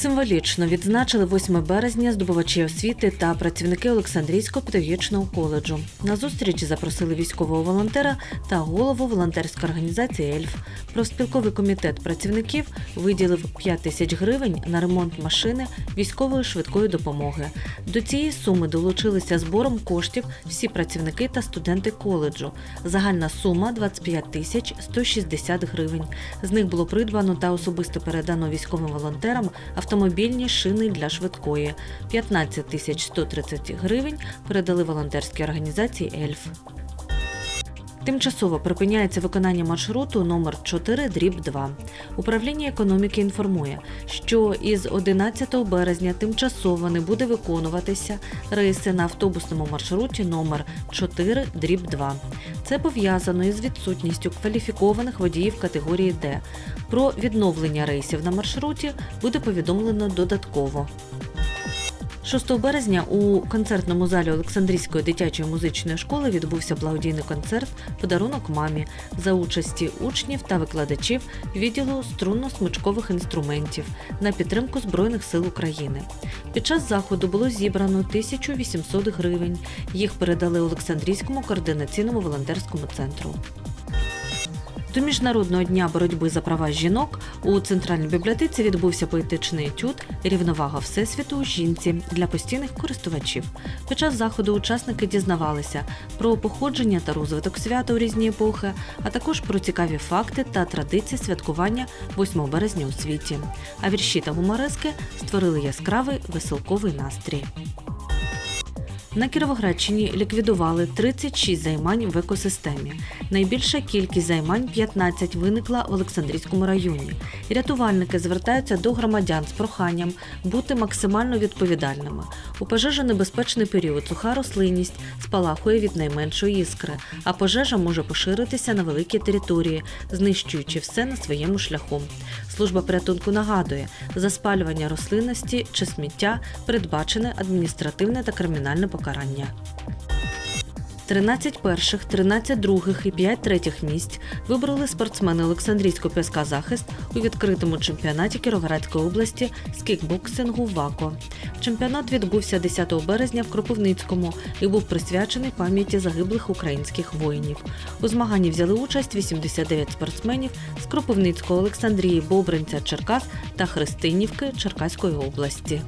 Символічно відзначили 8 березня здобувачі освіти та працівники Олександрійського педагогічного коледжу. На зустріч запросили військового волонтера та голову волонтерської організації Ельф. Профспілковий комітет працівників виділив 5 тисяч гривень на ремонт машини військової швидкої допомоги. До цієї суми долучилися збором коштів всі працівники та студенти коледжу. Загальна сума 25 тисяч 160 гривень. З них було придбано та особисто передано військовим волонтерам автомобільні шини для швидкої. 15 тисяч 130 гривень передали волонтерській організації Ельф. Тимчасово припиняється виконання маршруту номер 4 дріб 2. Управління економіки інформує, що із 11 березня тимчасово не буде виконуватися рейси на автобусному маршруті номер 4 дріб 2. Це пов'язано із відсутністю кваліфікованих водіїв категорії Д. Про відновлення рейсів на маршруті буде повідомлено додатково. 6 березня у концертному залі Олександрійської дитячої музичної школи відбувся благодійний концерт Подарунок мамі за участі учнів та викладачів відділу струнно-смичкових інструментів на підтримку Збройних сил України. Під час заходу було зібрано 1800 гривень. Їх передали Олександрійському координаційному волонтерському центру. До Міжнародного дня боротьби за права жінок у центральній бібліотеці відбувся поетичний етюд Рівновага Всесвіту у жінці для постійних користувачів. Під час заходу учасники дізнавалися про походження та розвиток свята у різні епохи, а також про цікаві факти та традиції святкування 8 березня у світі. А вірші та гуморески створили яскравий веселковий настрій. На Кіровоградщині ліквідували 36 займань в екосистемі. Найбільша кількість займань 15 виникла в Олександрійському районі. Рятувальники звертаються до громадян з проханням бути максимально відповідальними. У пожежонебезпечний період суха рослинність спалахує від найменшої іскри, а пожежа може поширитися на великі території, знищуючи все на своєму шляху. Служба порятунку нагадує, за спалювання рослинності чи сміття передбачене адміністративне та кримінальне покарання. 13 перших, 13 других і 5 третіх місць вибрали спортсмени Олександрійського ПСК Захист у відкритому чемпіонаті Кіровоградської області з кікбоксингу ВАКО. Чемпіонат відбувся 10 березня в Кропивницькому і був присвячений пам'яті загиблих українських воїнів. У змаганні взяли участь 89 спортсменів з Кропивницького, Олександрії, Бобринця, Черкас та Христинівки Черкаської області.